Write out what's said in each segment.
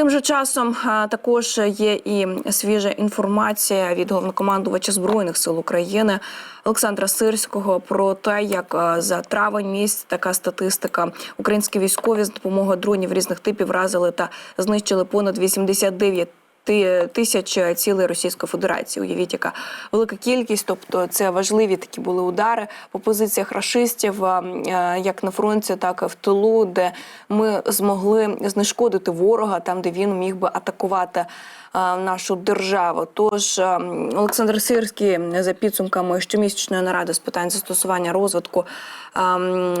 Тим же часом також є і свіжа інформація від головнокомандувача збройних сил України Олександра Сирського про те, як за травень місяць така статистика. Українські військові з допомогою дронів різних типів вразили та знищили понад 89 ти- тисяч цілей Російської Федерації. Уявіть, яка велика кількість. Тобто, це важливі такі були удари по позиціях рашистів, е, як на фронті, так і в тилу, де ми змогли знешкодити ворога там, де він міг би атакувати. Нашу державу, тож Олександр Сирський за підсумками щомісячної наради з питань застосування розвитку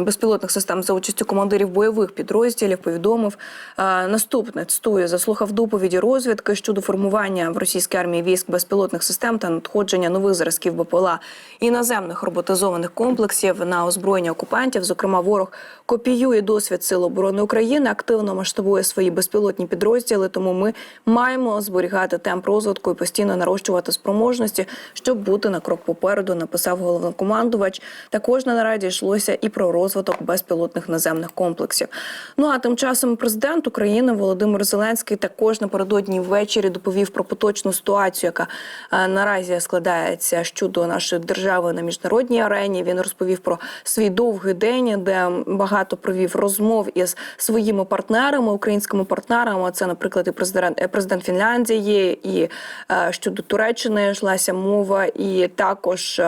безпілотних систем за участю командирів бойових підрозділів повідомив наступне. Цитую, заслухав доповіді розвідки щодо формування в російській армії військ безпілотних систем та надходження нових зразків БПЛА і наземних роботизованих комплексів на озброєння окупантів. Зокрема, ворог копіює досвід Сил оборони України, активно масштабує свої безпілотні підрозділи. Тому ми маємо зберігати темп розвитку і постійно нарощувати спроможності, щоб бути на крок попереду. Написав головнокомандувач. Також на нараді йшлося і про розвиток безпілотних наземних комплексів. Ну а тим часом президент України Володимир Зеленський також напередодні ввечері доповів про поточну ситуацію, яка е, наразі складається щодо нашої держави на міжнародній арені. Він розповів про свій довгий день, де багато провів розмов із своїми партнерами, українськими партнерами. Це, наприклад, і президент, е, президент Фінляндії, і е, щодо Туреччини йшлася мова, і також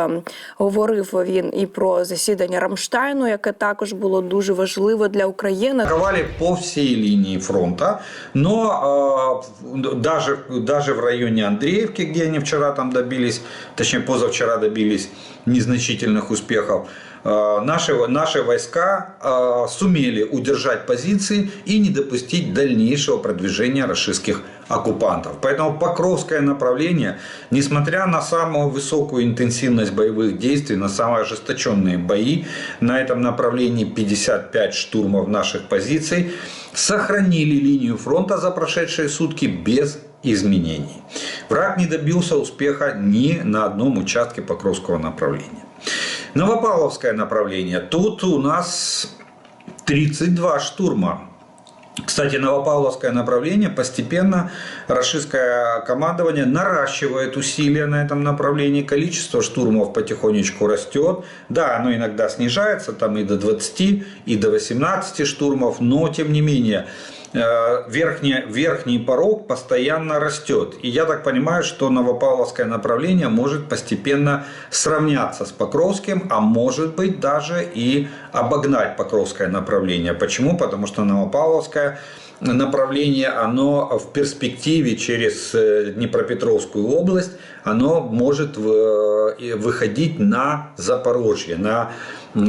говорив він і про засідання Рамштайну, яке також було дуже важливе для України. Атаковали по всей линии фронта, но э, даже, даже в районе Андреевки, где они вчера там добились, точнее позавчера добились незначительных успехов, э, наши, наши войска э, сумели удержать позиции и не допустить дальнейшего продвижения российских оккупантов. Поэтому Покровское направление, несмотря на самую высокую интенсивность боевых действий, на самые ожесточенные бои, на этом направлении 55 штурмов наших позиций, сохранили линию фронта за прошедшие сутки без изменений. Враг не добился успеха ни на одном участке Покровского направления. Новопавловское направление. Тут у нас 32 штурма. Кстати, Новопавловское направление постепенно российское командование наращивает усилия на этом направлении. Количество штурмов потихонечку растет. Да, оно иногда снижается, там и до 20, и до 18 штурмов, но тем не менее верхний, верхний порог постоянно растет. И я так понимаю, что Новопавловское направление может постепенно сравняться с Покровским, а может быть даже и обогнать Покровское направление. Почему? Потому что Новопавловское направление, оно в перспективе через э, Днепропетровскую область, оно может и выходить на Запорожье, на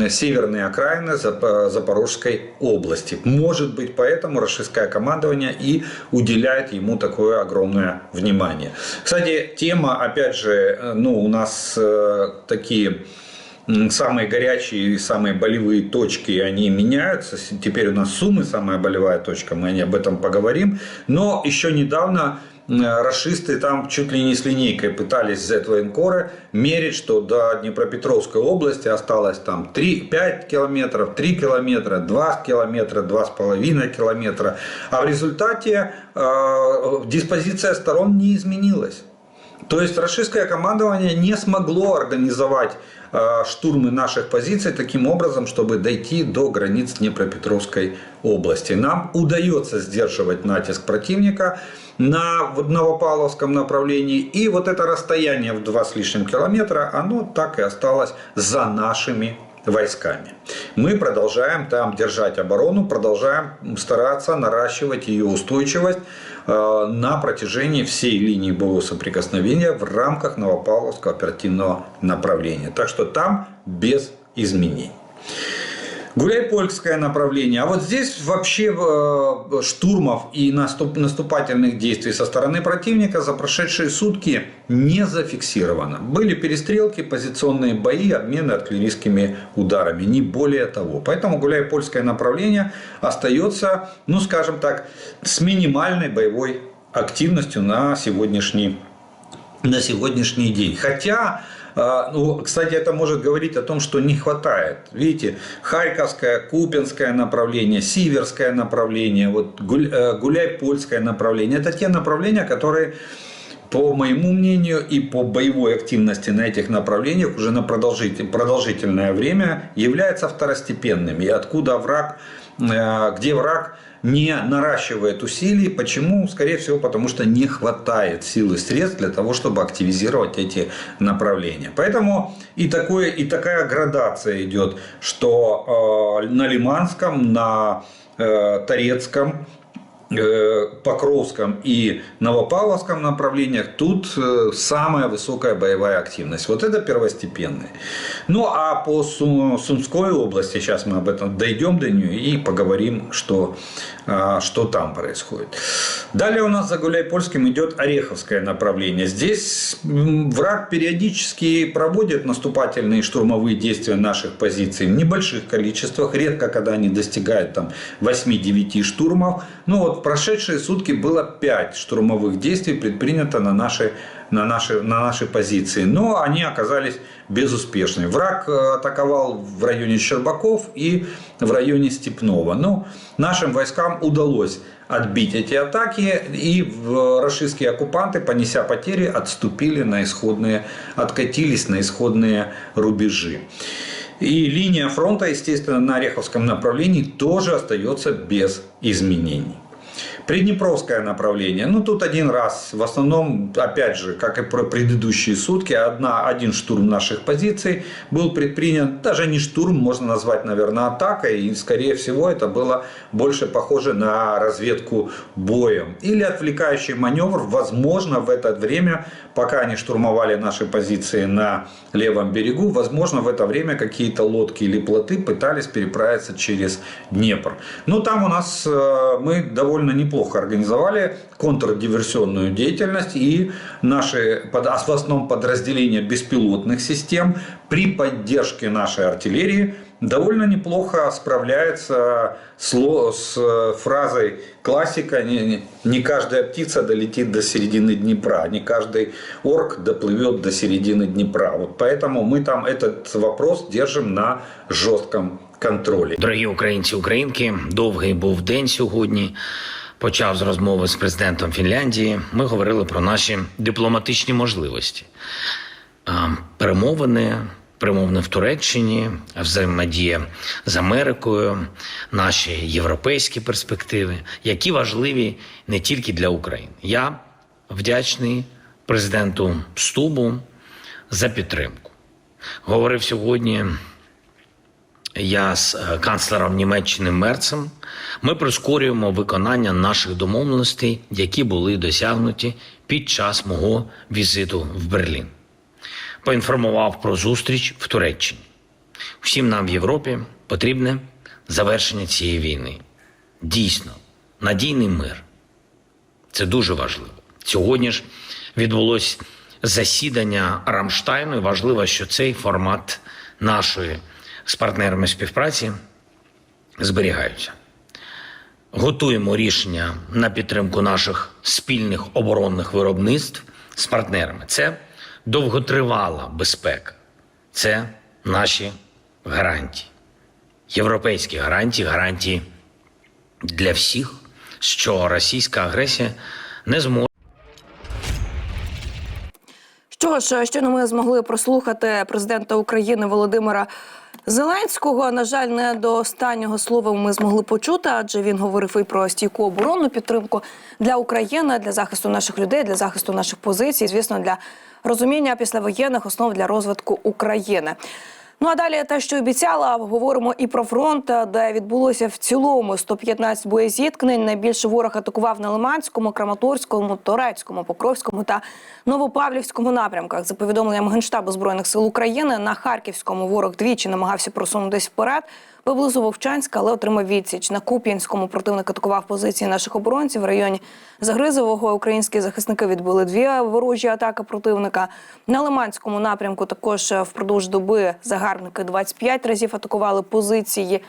северные окраины Зап- Запорожской области. Может быть, поэтому российское командование и уделяет ему такое огромное внимание. Кстати, тема, опять же, э, ну, у нас э, такие самые горячие и самые болевые точки, они меняются. Теперь у нас Сумы самая болевая точка, мы об этом поговорим. Но еще недавно расисты там чуть ли не с линейкой пытались взять военкоры, мерить, что до Днепропетровской области осталось там 3, 5 километров, 3 километра, 2 километра, 2,5 километра. А в результате э, диспозиция сторон не изменилась. То есть российское командование не смогло организовать э, штурмы наших позиций таким образом, чтобы дойти до границ Днепропетровской области. Нам удается сдерживать натиск противника на Новопавловском направлении. И вот это расстояние в два с лишним километра, оно так и осталось за нашими войсками. Мы продолжаем там держать оборону, продолжаем стараться наращивать ее устойчивость э, на протяжении всей линии боевого соприкосновения в рамках Новопавловского оперативного направления. Так что там без изменений. Гуляйпольское направление. А вот здесь вообще э, штурмов и наступ- наступательных действий со стороны противника за прошедшие сутки не зафиксировано. Были перестрелки, позиционные бои, обмены артиллерийскими ударами. Не более того. Поэтому Гуляйпольское направление остается, ну скажем так, с минимальной боевой активностью на сегодняшний, на сегодняшний день. Хотя Ну, кстати, это может говорить о том, что не хватает. Видите, Харьковское, Купинское направление, Сиверское направление, вот э, Гуляй-Польское направление. Это те направления, которые по моему мнению и по боевой активности на этих направлениях уже на продолжитель- продолжительное время являются второстепенными. И откуда враг, э, где враг не наращивает усилий. Почему? Скорее всего, потому что не хватает сил и средств для того, чтобы активизировать эти направления. Поэтому и, такое, и такая градация идет, что э, на Лиманском, на э, Торецком, Покровском и Новопавловском направлениях тут э, самая высокая боевая активность. Вот это первостепенные. Ну а по Су- Сумской области, сейчас мы об этом дойдем до нее и поговорим, что, а, что там происходит. Далее у нас за Гуляй-Польским идет Ореховское направление. Здесь враг периодически проводит наступательные штурмовые действия наших позиций в небольших количествах, редко когда они достигают там 8-9 штурмов. Ну вот в прошедшие сутки было 5 штурмовых действий предпринято на наши, на наши, на наши позиции, но они оказались безуспешны. Враг э, атаковал в районе Щербаков и в районе Степного. Но нашим войскам удалось отбить эти атаки, и в- российские оккупанты, понеся потери, отступили на исходные, откатились на исходные рубежи. И линия фронта, естественно, на Ореховском направлении тоже остается без изменений. Приднепровское направление. Ну, тут один раз. В основном, опять же, как и про предыдущие сутки, одна, один штурм наших позиций был предпринят. Даже не штурм, можно назвать, наверное, атакой. И, скорее всего, это было больше похоже на разведку боем. Или отвлекающий маневр. Возможно, в это время, пока они штурмовали наши позиции на левом берегу, возможно, в это время какие-то лодки или плоты пытались переправиться через Днепр. Но там у нас э, мы довольно неплохо организовали контрдиверсионную деятельность и наши под- в основном подразделения беспилотных систем при поддержке нашей артиллерии довольно неплохо справляется с, ло- с э, фразой классика не, не- «Не каждая птица долетит до середины Днепра, не каждый орк доплывет до середины Днепра». Вот поэтому мы там этот вопрос держим на жестком контроле. Дорогі українці, українки, довгий був день сьогодні. Почав з розмови з президентом Фінляндії. Ми говорили про наші дипломатичні можливості. Перемовини, перемовини в Туреччині, взаємодія з Америкою, наші європейські перспективи, які важливі не тільки для України. Я вдячний президенту Стубу за підтримку. Говорив сьогодні я з е, канцлером Німеччини Мерцем. Ми прискорюємо виконання наших домовленостей, які були досягнуті під час мого візиту в Берлін. Поінформував про зустріч в Туреччині. Всім нам в Європі потрібне завершення цієї війни. Дійсно, надійний мир. Це дуже важливо. Сьогодні ж відбулось засідання Рамштайну. і Важливо, що цей формат нашої з партнерами співпраці зберігаються. Готуємо рішення на підтримку наших спільних оборонних виробництв з партнерами. Це довготривала безпека, це наші гарантії, європейські гарантії, гарантії для всіх, що російська агресія не зможе. Що ж, щойно ми змогли прослухати президента України Володимира Зеленського. На жаль, не до останнього слова ми змогли почути, адже він говорив і про стійку оборонну підтримку для України, для захисту наших людей, для захисту наших позицій, звісно, для розуміння післявоєнних основ для розвитку України. Ну а далі те, що обіцяла, говоримо і про фронт, де відбулося в цілому 115 боєзіткнень. Найбільше ворог атакував на Лиманському, Краматорському, Торецькому, Покровському та Новопавлівському напрямках. За повідомленням Генштабу збройних сил України на Харківському ворог двічі намагався просунутися вперед. Поблизу Вовчанська, але отримав відсіч. На Куп'янському противник атакував позиції наших оборонців в районі Загризового. Українські захисники відбили дві ворожі атаки противника. На Лиманському напрямку також впродовж доби загарбники 25 разів атакували позиції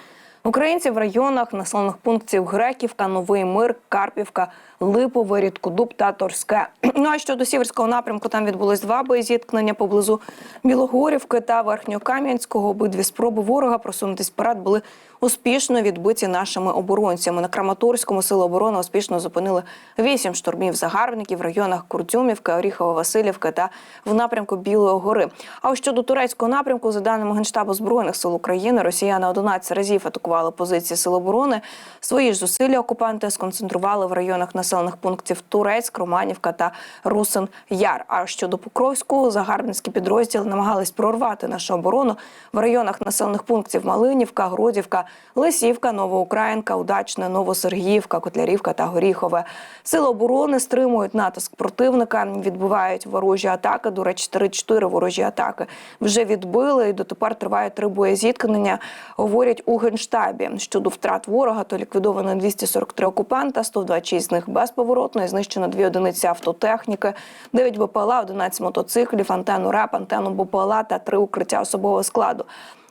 Українці в районах населених пунктів Греківка, Новий Мир, Карпівка, Липове, Рідкодуб та Торське. Ну а щодо сіверського напрямку, там відбулись два боєзіткнення поблизу Білогорівки та Верхньокам'янського. Обидві спроби ворога просунутись вперед були успішно відбиті нашими оборонцями. На Краматорському сили оборони успішно зупинили вісім штурмів загарбників в районах Курдюмівки, Оріхова, Васильівки та в напрямку Білої гори. А ось щодо турецького напрямку, за даними Генштабу збройних сил України, росіяни 11 разів атакували позиції сил оборони. Свої ж зусилля окупанти сконцентрували в районах населених пунктів Турецьк, Романівка та Русин Яр. А щодо Покровського, загарбницькі підрозділи намагались прорвати нашу оборону в районах населених пунктів Малинівка, Гродівка, Лисівка, Новоукраїнка, Удачне, Новосергіївка, Котлярівка та Горіхове. Сили оборони стримують натиск противника, відбивають ворожі атаки. До речі, 3-4 ворожі атаки вже відбили. І дотепер триває три боєзіткнення. Говорять у генштабі щодо втрат ворога, то ліквідовано 243 окупанта, 126 з них безповоротно, і знищено дві одиниці автотехніки, 9 БПЛА, 11 мотоциклів, антенну РЕП, антенну БПЛА та три укриття особового складу.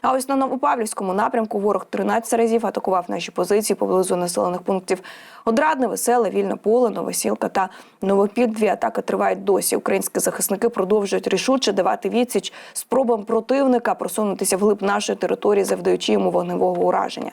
А ось на Новопавлівському напрямку ворог 13 разів атакував наші позиції поблизу населених пунктів Одрадне, Веселе, Вільне поле, Новосілка та Новопіль. Дві атаки тривають досі. Українські захисники продовжують рішуче давати відсіч спробам противника просунутися вглиб нашої території, завдаючи йому вогневого ураження.